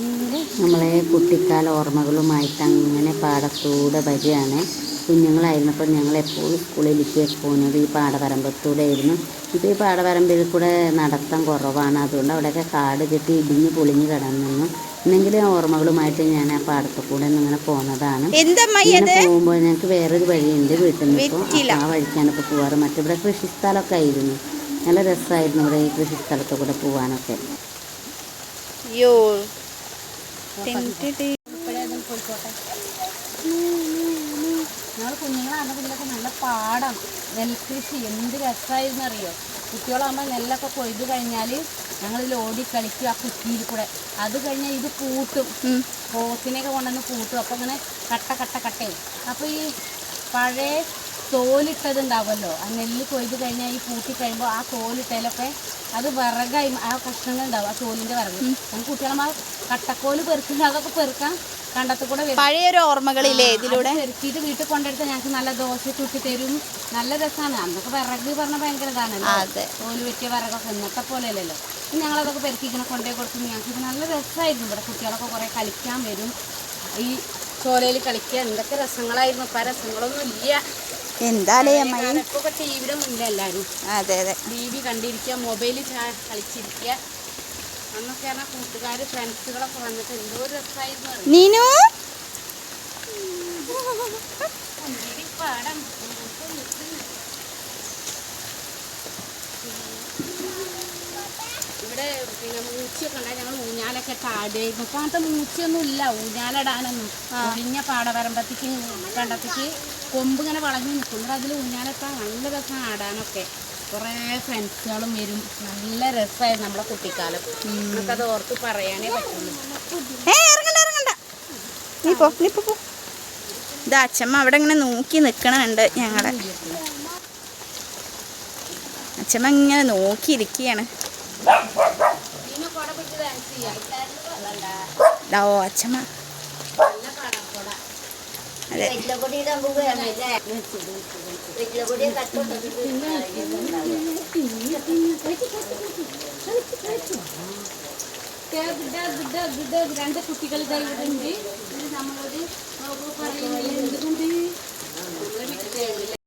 നമ്മളെ കുട്ടിക്കാല ഓർമ്മകളുമായിട്ട് അങ്ങനെ പാടത്തൂടെ വരികയാണ്. കുഞ്ഞുങ്ങളായിരുന്നപ്പോൾ ഞങ്ങൾ എപ്പോഴും സ്കൂളിലേക്ക് പോകുന്നത് ഈ പാടവരമ്പത്തൂടെ ആയിരുന്നു ഇപ്പോൾ ഈ പാടവരമ്പിൽ കൂടെ നടത്തം കുറവാണ്. അതുകൊണ്ട് അവിടെയൊക്കെ കാട് കെട്ടി ഇടിഞ്ഞ് പൊളിഞ്ഞ് കിടന്നു എന്നെങ്കിലും ഓർമ്മകളുമായിട്ട് ഞാൻ ആ പാടത്തു കൂടെ ഇങ്ങനെ പോകുന്നതാണ് ഇങ്ങനെ പോകുമ്പോൾ ഞങ്ങൾക്ക് വേറൊരു വഴിയുണ്ട് വീട്ടിൽ നിന്ന് ഇപ്പോൾ. ആ വഴിക്കാണ് ഇപ്പോൾ പോവാറ് മറ്റിവിടെ കൃഷിസ്ഥലമൊക്കെ ആയിരുന്നു. നല്ല രസമായിരുന്നു ഇവിടെ ഈ കൃഷിസ്ഥലത്ത് കൂടെ പോകാനൊക്കെ. യോ ടിൻടിടി. ഞങ്ങൾ കുഞ്ഞുങ്ങളാകുന്ന കുഞ്ഞിലൊക്കെ നല്ല പാടം നെൽകൃഷി എന്ത് രസമായിരുന്നു അറിയോ കുട്ടികളാകുമ്പോൾ നെല്ലൊക്കെ കൊയ്ത് കഴിഞ്ഞാൽ ഞങ്ങളിതിൽ ഓടി കളിക്കും ആ കുറ്റിയിൽ കൂടെ. അത് കഴിഞ്ഞാൽ ഇത് പൂട്ടും. പോത്തിനെയൊക്കെ കൊണ്ടുവന്ന് പൂട്ടും. അപ്പോൾ ഇങ്ങനെ കട്ട കട്ട കട്ടയും അപ്പോൾ ഈ പഴയ തോലിട്ടത് ഉണ്ടാവുമല്ലോ ആ നെല്ല് കൊയ്ത് കഴിഞ്ഞാൽ ഈ കൂട്ടി കഴിയുമ്പോൾ ആ തോലിട്ടതിലൊക്കെ അത് വിറകായി ആ കഷ്ണങ്ങൾ ഉണ്ടാവും ആ തോലിന്റെ വിറക്. നമുക്ക് കുട്ടികളും ആ കട്ടക്കോൽ പെറുക്കുന്ന അതൊക്കെ പെറുക്കാൻ കണ്ടത്തിൽ കൂടെ പഴയൊരു ഓർമ്മകളില്ലേ ഇതിലൂടെ? പെറുക്കിയിട്ട് വീട്ടിൽ കൊണ്ടെടുത്ത് ഞങ്ങൾക്ക് നല്ല ദോശ ചുട്ടി തരും. നല്ല രസമാണ് അന്നൊക്കെ വിറക് പറഞ്ഞ ഭയങ്കര അതെ. തോൽ വെട്ടിയ വിറകൊക്കെ ഇന്നത്തെ പോലെ അല്ലല്ലോ ഞങ്ങളതൊക്കെ പെറുക്കി കൊണ്ടേ കൊടുക്കും. ഞങ്ങൾക്ക് നല്ല രസമായിരുന്നു ഇവിടെ കുട്ടികളൊക്കെ കുറേ കളിക്കാൻ വരും. ഈ ചോലയിൽ കളിക്കുക എന്തൊക്കെ രസങ്ങളായിരുന്നു. ഇപ്പം രസങ്ങളൊന്നും ഇല്ല. എന്താലേ അമ്മായി? ഇപ്പോൾ ടി വിയുടെ മുന്നിൽ എല്ലാവരും അതെ അതെ. ടി വി കണ്ടിരിക്കുക മൊബൈലിൽ കളിച്ചിരിക്കുക. അന്നൊക്കെ പറഞ്ഞാൽ കൂട്ടുകാർ ഫ്രണ്ട്സുകളൊക്കെ വന്നിട്ട് എന്തോ ഒരു രസമായിരുന്നു നീനു? പാടം. ഇവിടെ പിന്നെ മൂച്ചിയൊക്കെ ഉണ്ടായി. ഞങ്ങൾ ഊഞ്ഞാലൊക്കെ ചാടുമായിരുന്നു ഇപ്പം അങ്ങനത്തെ മൂച്ചിയൊന്നും ഇല്ല. ഊഞ്ഞാലിടാനൊന്നും. ഒഴിഞ്ഞ പാടവരമ്പത്തേക്ക് കണ്ടത്തേക്ക് കൊമ്പ് ഇങ്ങനെ വളഞ്ഞു നിൽക്കുന്നത് അതിൽ ഊഞ്ഞാലൊക്കെ നല്ല രസം ആടാനൊക്കെ. കുറേ ഫ്രണ്ട്സുകളും വരും. നല്ല രസമായിരുന്നു നമ്മളെ കുട്ടിക്കാലം. നമുക്കത് ഓർത്ത് പറയാനേ പറ്റുള്ളൂ. നീ പോ നീ പോ പോ. ഇത് അച്ഛമ്മ അവിടെ ഇങ്ങനെ നോക്കി നിൽക്കണുണ്ട് ഞങ്ങളെ. അച്ഛമ്മ ഇങ്ങനെ നോക്കിയിരിക്കുകയാണ് ഓ അച്ഛമ്മ. അതെ. രണ്ട് കുട്ടികൾ ഇതായിട്ടുണ്ട് ഇത്